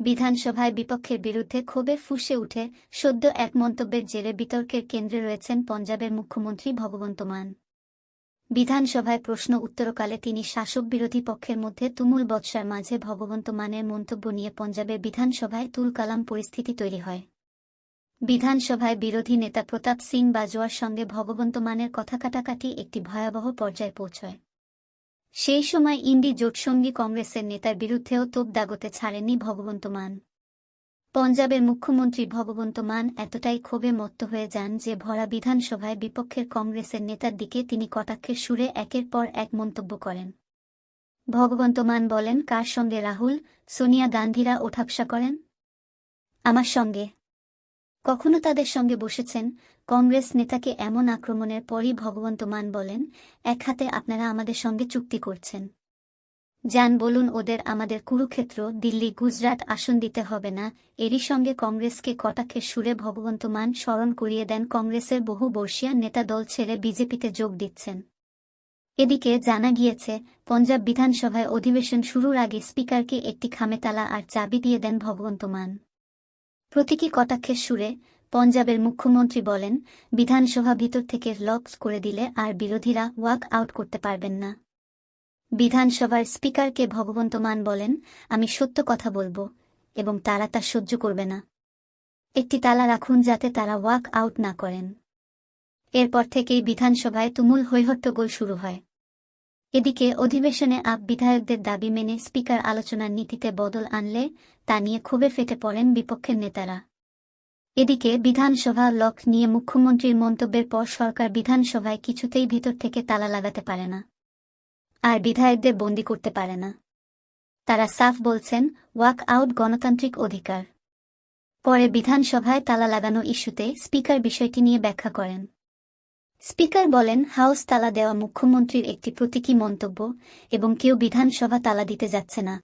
বিধানসভায় বিপক্ষের বিরুদ্ধে ক্ষোভে ফুঁসে উঠে সদ্য এক মন্তব্যের জেরে বিতর্কের কেন্দ্রে রয়েছেন পঞ্জাবের মুখ্যমন্ত্রী ভগবন্ত মান। বিধানসভায় প্রশ্ন উত্তরকালে তিনি শাসক বিরোধী পক্ষের মধ্যে তুমুল বৎসার মাঝে ভগবন্ত মানের মন্তব্য নিয়ে পঞ্জাবের বিধানসভায় তুলকালাম পরিস্থিতি তৈরি হয়। বিধানসভায় বিরোধী নেতা প্রতাপ সিং বাজোয়ার সঙ্গে ভগবন্ত মানের কথা কাটাকাটি একটি ভয়াবহ পর্যায়ে পৌঁছয়। সেই সময় ইন্ডি জোটসঙ্গী কংগ্রেসের নেতার বিরুদ্ধেও তোপ দাগতে ছাড়েননি ভগবন্ত মান। পঞ্জাবের মুখ্যমন্ত্রী ভগবন্ত মান এতটাই ক্ষোভে মত্ত হয়ে যান যে ভরা বিধানসভায় বিপক্ষের কংগ্রেসের নেতার দিকে তিনি কটাক্ষের সুরে একের পর এক মন্তব্য করেন। ভগবন্ত মান বলেন, কার সঙ্গে রাহুল? সোনিয়া গান্ধীরা ওঠাপসা করেন? আমার সঙ্গে। কখনো তাদের সঙ্গে বসেছেন? কংগ্রেস নেতাকে এমন আক্রমণের পরই ভগবন্ত মান বলেন, এক হাতে আপনারা আমাদের সঙ্গে চুক্তি করছেন। যান, বলুন ওদের আমাদের কুরুক্ষেত্র, দিল্লি, গুজরাট আসন দিতে হবে না। এরই সঙ্গে কংগ্রেসকে কটাক্ষের সুরে ভগবন্ত মান স্মরণ করিয়ে দেন কংগ্রেসের বহু বর্ষিয়া নেতা দল ছেড়ে বিজেপিতে যোগ দিচ্ছেন। এদিকে জানা গিয়েছে, পঞ্জাব বিধানসভায় অধিবেশন শুরুর আগে স্পিকারকে একটি খামেতালা আর চাবি দিয়ে দেন ভগবন্ত মান। প্রতীকী কটাক্ষের সুরে পঞ্জাবের মুখ্যমন্ত্রী বলেন, বিধানসভা ভিতর থেকে লকস করে দিলে আর বিরোধীরা ওয়াক আউট করতে পারবেন না। বিধানসভার স্পিকারকে ভগবন্ত মান বলেন, আমি সত্য কথা বলব এবং তারা তা সহ্য করবে না। একটি তালা রাখুন যাতে তারা ওয়াক আউট না করেন। এরপর থেকেই বিধানসভায় তুমুল হৈহট্টগোল শুরু হয়। এদিকে অধিবেশনে আপ বিধায়কদের দাবি মেনে স্পিকার আলোচনার নীতিতে বদল আনলে তা নিয়ে ক্ষোভে ফেটে পড়েন বিপক্ষের নেতারা। এদিকে বিধানসভা লক নিয়ে মুখ্যমন্ত্রীর মন্তব্যের পর সরকার বিধানসভায় কিছুতেই ভিতর থেকে তালা লাগাতে পারে না। আর বিধায়কদের বন্দি করতে পারে না। তারা সাফ বলছেন, ওয়াক আউট গণতান্ত্রিক অধিকার। পরে বিধানসভায় তালা লাগানো ইস্যুতে স্পিকার বিষয়টি নিয়ে ব্যাখ্যা করেন। স্পিকার বলেন, হাউস তালা দেওয়া মুখ্যমন্ত্রীর একটি প্রতীকী মন্তব্য এবং কেউ বিধানসভা তালা দিতে যাচ্ছে না।